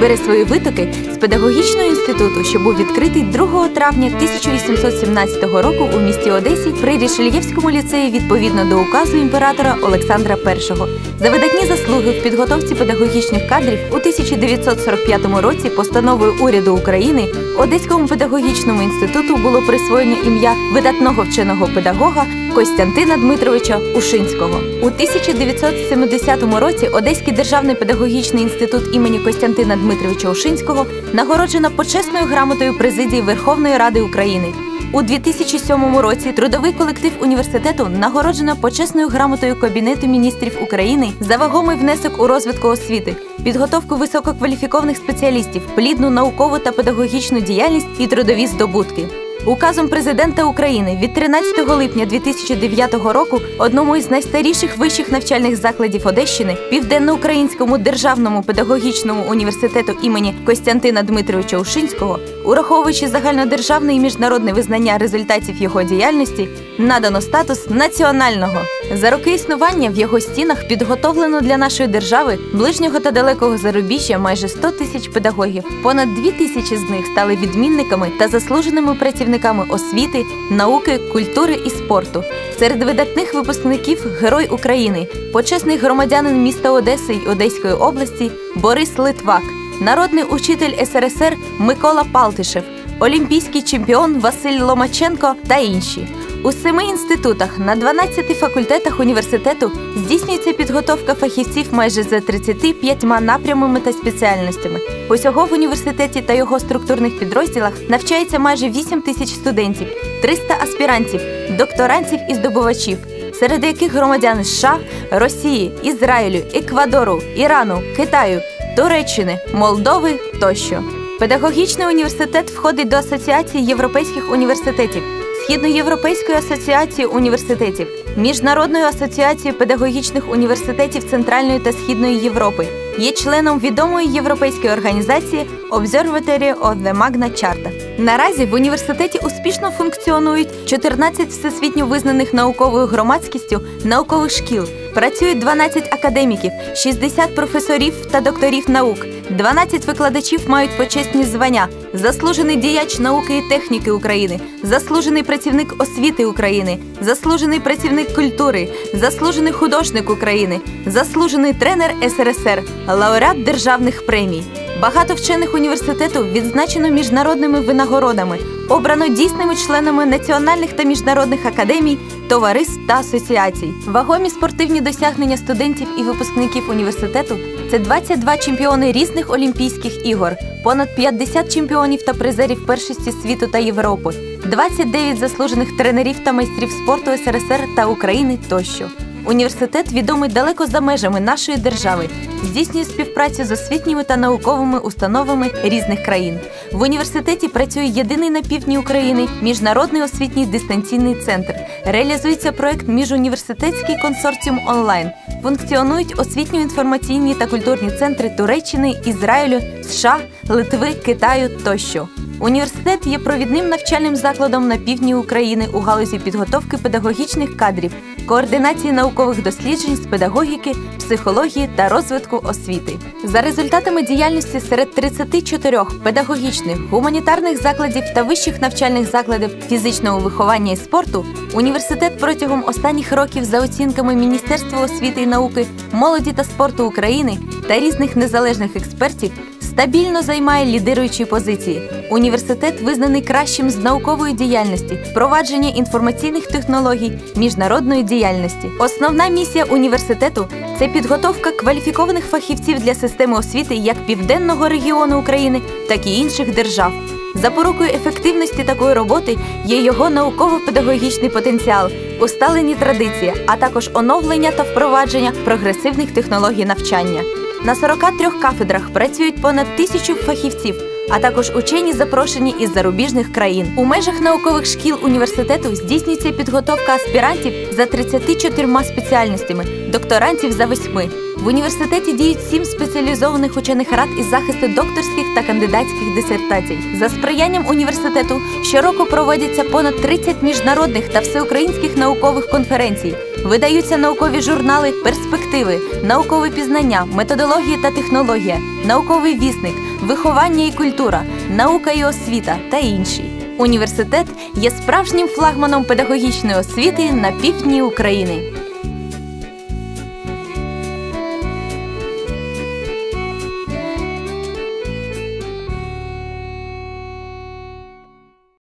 бере свої витоки з педагогічного інституту, що був відкритий 2 травня 1817 року у місті Одесі при Рішельєвському ліцеї відповідно до указу імператора Олександра І. За видатні заслуги в підготовці педагогічних кадрів у 1945 році постановою уряду України Одеському педагогічному інституту було присвоєно ім'я видатного вченого педагога Костянтина Дмитровича Ушинського. У 1970 році Одеський державний педагогічний інститут імені Костянтина Дмитровича Ушинського нагороджено почесною грамотою президії Верховної Ради України. У 2007 році трудовий колектив університету нагороджено почесною грамотою Кабінету міністрів України за вагомий внесок у розвитку освіти, підготовку висококваліфікованих спеціалістів, плідну наукову та педагогічну діяльність і трудові здобутки. Указом президента України від 13 липня 2009 року одному із найстаріших вищих навчальних закладів Одещини, Південноукраїнському державному педагогічному університету імені Костянтина Дмитровича Ушинського, ураховуючи загальнодержавне і міжнародне визнання результатів його діяльності, надано статус національного. За роки існування в його стінах підготовлено для нашої держави ближнього та далекого зарубіжжя майже 100 тисяч педагогів. Понад 2 тисячі з них стали відмінниками та заслуженими працівниками освіти, науки, культури і спорту. Серед видатних випускників Герой України, почесний громадянин міста Одеси й Одеської області Борис Литвак, народний учитель СРСР Микола Палтишев, олімпійський чемпіон Василь Ломаченко та інші. У семи інститутах на 12 факультетах університету здійснюється підготовка фахівців майже за 35 напрямами та спеціальностями. Усього в університеті та його структурних підрозділах навчається майже 8 тисяч студентів, 300 аспірантів, докторантів і здобувачів, серед яких громадяни США, Росії, Ізраїлю, Еквадору, Ірану, Китаю, Туреччини, Молдови тощо. Педагогічний університет входить до Асоціації європейських університетів. Східноєвропейської асоціації університетів, Міжнародної асоціації педагогічних університетів Центральної та Східної Європи, є членом відомої європейської організації Observatory of the Magna Charta. Наразі в університеті успішно функціонують 14 всесвітньо визнаних науковою громадськістю наукових шкіл. Працюють 12 академіків, 60 професорів та докторів наук. 12 викладачів мають почесні звання: заслужений діяч науки і техніки України, заслужений працівник освіти України, заслужений працівник культури, заслужений художник України, заслужений тренер СРСР, лауреат державних премій. Багато вчених університету відзначено міжнародними винагородами, обрано дійсними членами національних та міжнародних академій, товариств та асоціацій. Вагомі спортивні досягнення студентів і випускників університету це 22 чемпіони різних Олімпійських ігор, понад 50 чемпіонів та призерів першості світу та Європи, 29 заслужених тренерів та майстрів спорту СРСР та України тощо. Університет відомий далеко за межами нашої держави, здійснює співпрацю з освітніми та науковими установами різних країн. В університеті працює єдиний на півдні України міжнародний освітній дистанційний центр. Реалізується проект Міжуніверситетський консорціум онлайн. Функціонують освітньо-інформаційні та культурні центри Туреччини, Ізраїлю, США, Литви, Китаю тощо. Університет є провідним навчальним закладом на півдні України у галузі підготовки педагогічних кадрів, координації наукових досліджень з педагогіки, психології та розвитку освіти. За результатами діяльності серед 34 педагогічних, гуманітарних закладів та вищих навчальних закладів фізичного виховання і спорту, університет протягом останніх років за оцінками Міністерства освіти і науки, молоді та спорту України та різних незалежних експертів стабільно займає лідируючі позиції. Університет визнаний кращим з наукової діяльності, впровадження інформаційних технологій, міжнародної діяльності. Основна місія університету це підготовка кваліфікованих фахівців для системи освіти як південного регіону України, так і інших держав. Запорукою ефективності такої роботи є його науково-педагогічний потенціал, усталені традиції, а також оновлення та впровадження прогресивних технологій навчання. На 43 кафедрах працюють понад тисячу фахівців, а також учені запрошені із зарубіжних країн. У межах наукових шкіл університету здійснюється підготовка аспірантів за 34 спеціальностями, докторантів за 8. В університеті діють сім спеціалізованих учених рад із захисту докторських та кандидатських дисертацій. За сприянням університету щороку проводяться понад 30 міжнародних та всеукраїнських наукових конференцій. Видаються наукові журнали Перспективи, наукове пізнання, методологія та технологія, науковий вісник, виховання і культура, наука і освіта та інші. Університет є справжнім флагманом педагогічної освіти на півдні України.